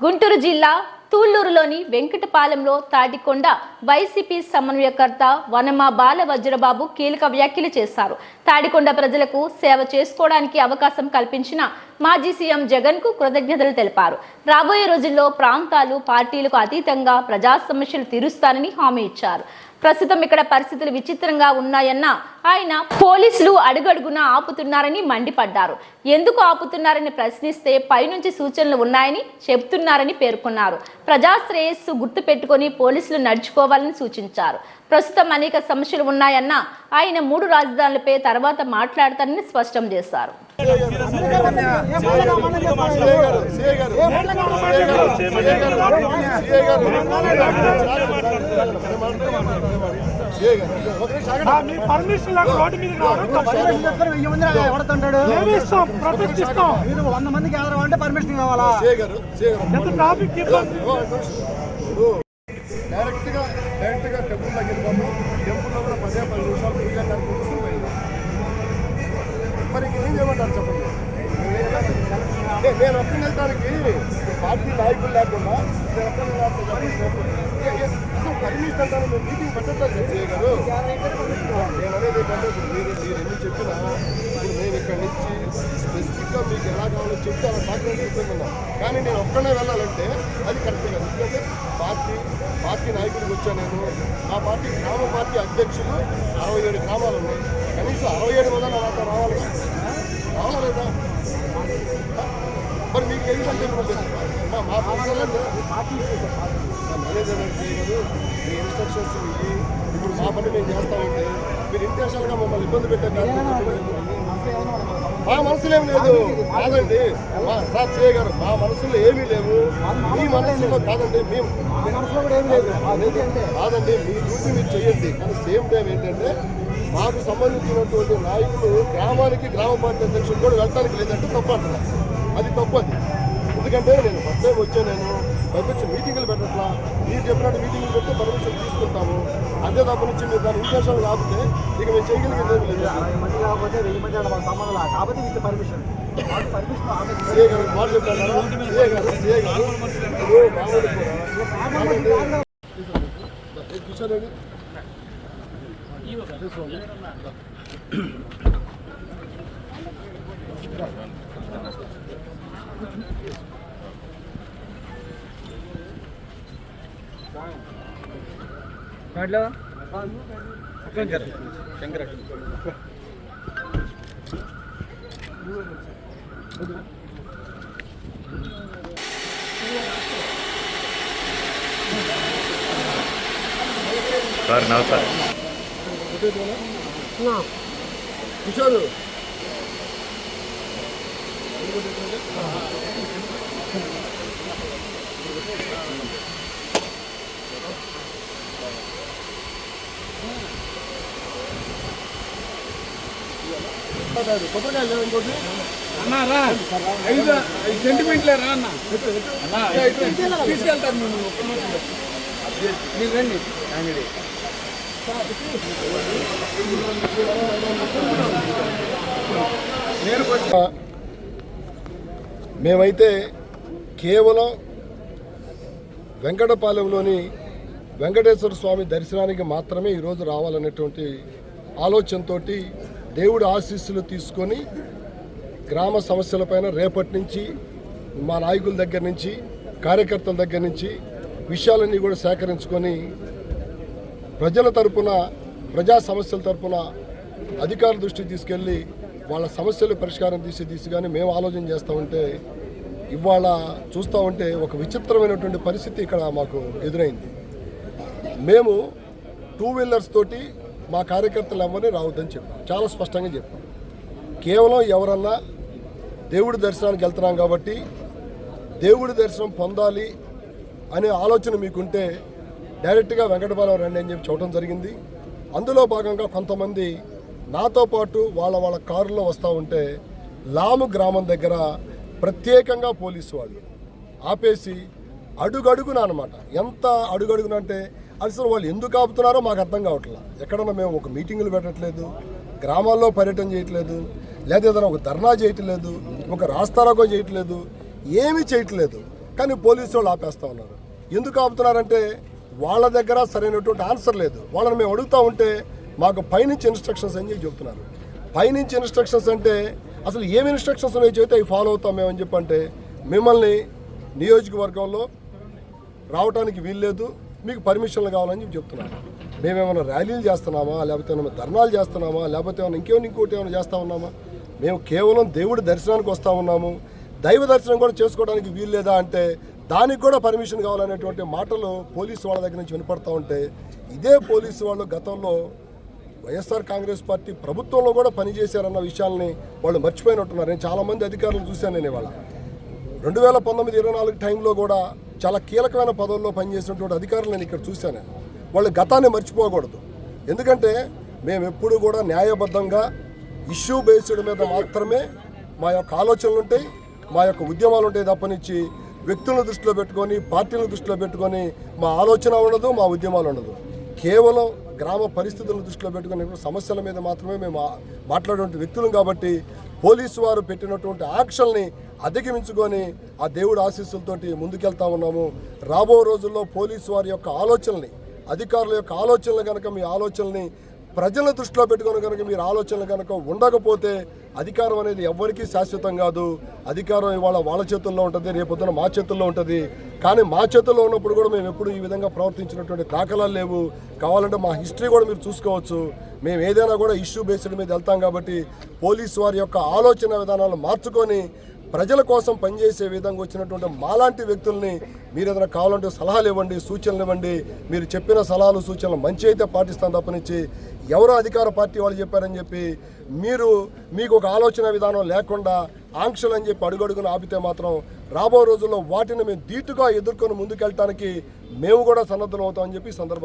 గుంటూరు జిల్లా తూళ్ళూరులోని వెంకటపాలెంలో తాటికొండ వైసీపీ సమన్వయకర్త వనమా బాల వజ్రబాబు కీలక వ్యాఖ్యలు చేశారు. తాడికొండ ప్రజలకు సేవ చేసుకోవడానికి అవకాశం కల్పించిన మాజీ సీఎం జగన్కు కృతజ్ఞతలు తెలిపారు. రాబోయే రోజుల్లో ప్రాంతాలు పార్టీలకు అతీతంగా ప్రజా సమస్యలు తీరుస్తానని హామీ ఇచ్చారు. ప్రస్తుతం ఇక్కడ పరిస్థితులు విచిత్రంగా ఉన్నాయన్న ఆయన పోలీసులు అడుగడుగునా ఆపుతున్నారని మండిపడ్డారు ఎందుకు ఆపుతున్నారని ప్రశ్నిస్తే పైనుంచి సూచనలు ఉన్నాయని చెప్తున్నారని పేర్కొన్నారు ప్రజాశ్రేయస్సు గుర్తు పెట్టుకొని పోలీసులు నడుచుకోవాలని సూచించారు ప్రస్తుతం అనేక సమస్యలు ఉన్నాయన్న ఆయన మూడు రాజధానులపై తర్వాత మాట్లాడతారని స్పష్టం చేశారు మీ పర్మిషన్ లేక రోడ్డు మీద రావడం తప్పు. మేము ఇస్తాం ప్రొటెక్ట్ ఇస్తాం మీరు వంద మందికి ఎదరం అంటే పర్మిషన్ కావాలా ఎంత ట్రాఫిక్ ఇబ్బంది? డైరెక్ట్గా డైరెక్ట్గా టెంపుల్ దగ్గర టెంపుల్లో కూడా పదే పది నిమిషాలు ఫ్రీగా మరి ఏం చేయమంటారు చెప్పండి? నేను ఒక్కని వెళ్ళడానికి పార్టీ నాయకులు లేకుండా నేను పర్మిషన్ అంటాను మీరు మీటింగ్ పెట్టట్లేదు గారు నేను అనేది ఏంటంటే ఇప్పుడు మీరు మీరు ఎన్ని చెప్పినా ఇప్పుడు మేము ఇక్కడ నుంచి స్పెసిఫిక్గా మీకు ఎలా కావాలో చెప్తే అలా సహకరిస్తున్నాం కానీ నేను ఒక్కనే వెళ్ళాలంటే అది కరెక్ట్ కాదు. ఎందుకంటే పార్టీ పార్టీ నాయకుడికి వచ్చాను నేను. మా పార్టీ గ్రామ పార్టీ అధ్యక్షులు అరవై ఏడు గ్రామాలు ఉన్నాయి. కనీసం అరవై ఏడు మంది నాతో రావాలి రావాలేదా మరి మీకు ఏంటంటే మా మా మేనేజర్ చేయగలరు మీ ఇన్స్ట్రక్షన్స్ ఇవి ఇప్పుడు మా పని మేము చేస్తామంటే మీరు ఇంటెన్షన్గా మమ్మల్ని ఇబ్బంది పెట్టే మా మనసులో ఏమి లేదు కాదండి మా సార్ చేయగారు మా మనసులో ఏమీ లేవు మీ మనసులో కాదండి మేము మనసులో కూడా ఏం లేదు కాదండి మీ డ్యూటీ మీరు చేయండి కానీ సేమ్ టైం ఏంటంటే మాకు సంబంధించినటువంటి నాయకులు గ్రామానికి గ్రామ పార్టీ అధ్యక్షులు కూడా వెళ్ళడానికి లేదంటే తప్పు అది తప్పు ఎందుకంటే నేను ఫస్ట్ టైం వచ్చాను నేను పంపించి మీటింగ్లు పెట్టట్లా? మీరు చెప్పినట్టు మీటింగ్లు పెడితే పర్మిషన్ తీసుకుంటాము. అంతే తప్ప నుంచి మీరు దాని ఇంటెన్షన్ కాకపోతే ఇక మేము చేయగలిగేది లేదు. అరవై మంది కాకపోతే వెయ్యి మంది అంటే మాకు సంబంధం కాబట్టి విత్ పర్మిషన్. మాకు పర్మిషన్ ఆల్రెడీ సీఏ గారు మాట చెప్తారా సీఏ గారు సీఏ గారు ఇప్పుడు మామూలు కూడా కాదండి. కూర్చోండి సార్ నమస్తే కిషోర్ కొబ్బరికాయలు లేవు ఇంకోటి? అన్నారా ఐదు ఐదు సెంటిమెంట్లే రా అన్న. అన్నా, తీసుకెళ్తారు మేము ఒక్క నిమిషం. మీరు రండి. అంగడి మేమైతే కేవలం వెంకటపాలెంలోని వెంకటేశ్వర స్వామి దర్శనానికి మాత్రమే ఈరోజు రావాలనేటువంటి ఆలోచనతో దేవుడి ఆశీస్సులు తీసుకొని గ్రామ సమస్యలపైన రేపటి నుంచి మా నాయకుల దగ్గర నుంచి కార్యకర్తల దగ్గర నుంచి విషయాలన్నీ కూడా సేకరించుకొని ప్రజల తరపున ప్రజా సమస్యల తరపున అధికారుల దృష్టికి తీసుకెళ్ళి వాళ్ళ సమస్యలు పరిష్కారం తీసే దిశగానే మేము ఆలోచన చేస్తూ ఉంటే ఇవాళ చూస్తూ ఉంటే ఒక విచిత్రమైనటువంటి పరిస్థితి ఇక్కడ మాకు ఎదురైంది. మేము టూ వీలర్స్ తోటి మా కార్యకర్తలు ఎవరిని రావద్దని చెప్పాం. చాలా స్పష్టంగా చెప్పాం. కేవలం ఎవరన్నా దేవుడి దర్శనానికి వెళ్తున్నాం కాబట్టి దేవుడి దర్శనం పొందాలి అనే ఆలోచన మీకుంటే డైరెక్ట్గా వెంకటపాలెం రండి అని చెప్పి చూడటం జరిగింది. అందులో భాగంగా కొంతమంది నాతో పాటు వాళ్ళ వాళ్ళ కారులో వస్తూ ఉంటే లాము గ్రామం దగ్గర ప్రత్యేకంగా పోలీసు వాళ్ళు ఆపేసి అడుగడుగున అనమాట ఎంత అడుగడుగున అంటే అసలు వాళ్ళు ఎందుకు ఆపుతున్నారో మాకు అర్థం కావట్లేదు ఎక్కడన్నా మేము ఒక మీటింగులు పెట్టట్లేదు గ్రామాల్లో పర్యటన చేయట్లేదు లేదా ఏదైనా ఒక ధర్నా చేయట్లేదు ఒక రాస్తారాగో చేయట్లేదు ఏమీ చేయట్లేదు. కానీ పోలీసు వాళ్ళు ఆపేస్తూ ఉన్నారు. ఎందుకు ఆపుతున్నారంటే వాళ్ళ దగ్గర సరైనటువంటి ఆన్సర్ లేదు. వాళ్ళని మేము అడుగుతూ ఉంటే మాకు పైనుంచి ఇన్స్ట్రక్షన్స్ అని చెప్పి చెప్తున్నారు. పైనుంచి ఇన్స్ట్రక్షన్స్ అంటే అసలు ఏమి ఇన్స్ట్రక్షన్స్ ఉన్నాయో చెబితే అవి ఫాలో అవుతాం మేము చెప్పంటే మిమ్మల్ని నియోజకవర్గంలో రావడానికి వీల్లేదు. మీకు పర్మిషన్లు కావాలని చెప్పి చెప్తున్నారు. మేమేమైనా ర్యాలీలు చేస్తున్నామా? లేకపోతే ఏమైనా ధర్నాలు చేస్తున్నామా? లేకపోతే ఏమైనా ఇంకేమైనా ఇంకోటి ఏమైనా చేస్తూ ఉన్నామా? మేము కేవలం దేవుడి దర్శనానికి వస్తూ ఉన్నాము. దైవ దర్శనం కూడా చేసుకోవడానికి వీల్లేదా అంటే దానికి కూడా పర్మిషన్ కావాలనేటువంటి మాటలు పోలీసు వాళ్ళ దగ్గర నుంచి వినపడతా ఉంటే ఇదే పోలీసు వాళ్ళు గతంలో వైఎస్ఆర్ కాంగ్రెస్ పార్టీ ప్రభుత్వంలో కూడా పనిచేశారన్న విషయాల్ని వాళ్ళు మర్చిపోయినట్టున్నారు. నేను చాలామంది అధికారులను చూశాను నేను ఇవాళ. రెండు వేల పంతొమ్మిది ఇరవై నాలుగు టైంలో కూడా చాలా కీలకమైన పదవుల్లో పనిచేసినటువంటి అధికారులు నేను ఇక్కడ చూశాను నేను. వాళ్ళు గతాన్ని మర్చిపోకూడదు. ఎందుకంటే మేము ఎప్పుడూ కూడా న్యాయబద్ధంగా ఇష్యూ బేస్డ్ మీద మాత్రమే మా యొక్క ఆలోచనలు ఉంటాయి మా యొక్క ఉద్యమాలు ఉంటాయి తప్పనిచ్చి వ్యక్తులను దృష్టిలో పెట్టుకొని పార్టీలను దృష్టిలో పెట్టుకొని మా ఆలోచన ఉండదు మా ఉద్యమాలు ఉండదు. కేవలం గ్రామ పరిస్థితులను దృష్టిలో పెట్టుకుని సమస్యల మీద మాత్రమే మేము మా- మాట్లాడేటువంటి వ్యక్తులం కాబట్టి పోలీసు వారు పెట్టినటువంటి ఆక్షల్ని అధిగమించుకొని ఆ దేవుడి ఆశీస్సులతోటి ముందుకెళ్తా ఉన్నాము. రాబో రోజుల్లో పోలీసు వారి యొక్క ఆలోచనల్ని అధికారుల యొక్క ఆలోచనలు కనుక మీ ఆలోచనల్ని ప్రజల దృష్టిలో పెట్టుకొని కనుక మీరు ఆలోచనలు కనుక ఉండకపోతే అధికారం అనేది ఎవరికీ శాశ్వతం కాదు. అధికారం ఇవాళ వాళ్ళ చేతుల్లో ఉంటుంది రేపొద్దున మా చేతుల్లో ఉంటుంది. కానీ మా చేతుల్లో ఉన్నప్పుడు కూడా మేము ఎప్పుడు ఈ విధంగా ప్రవర్తించినటువంటి దాఖలాలు లేవు. కావాలంటే మా హిస్టరీ కూడా మీరు చూసుకోవచ్చు. మేము ఏదైనా కూడా ఇష్యూ బేస్డ్ మీద వెళ్తాం కాబట్టి పోలీసు వారి యొక్క ఆలోచన విధానాలు మార్చుకొని ప్రజల కోసం పనిచేసే విధంగా వచ్చినటువంటి మాలాంటి వ్యక్తుల్ని మీరు ఏదైనా కావాలంటే సలహాలు ఇవ్వండి సూచనలు ఇవ్వండి. మీరు చెప్పిన సలహాలు సూచనలు మంచి అయితే పాటిస్తాం తప్పనిచ్చి. ఎవరో అధికార పార్టీ వాళ్ళు చెప్పారని చెప్పి మీరు మీకు ఒక ఆలోచన విధానం లేకుండా ఆంక్షలు అని చెప్పి అడుగడుగును ఆపితే మాత్రం రాబో రోజుల్లో వాటిని మేము ధీటుగా ఎదుర్కొని ముందుకెళ్ళటానికి మేము కూడా సన్నద్ధం అవుతామని చెప్పి సందర్భంగా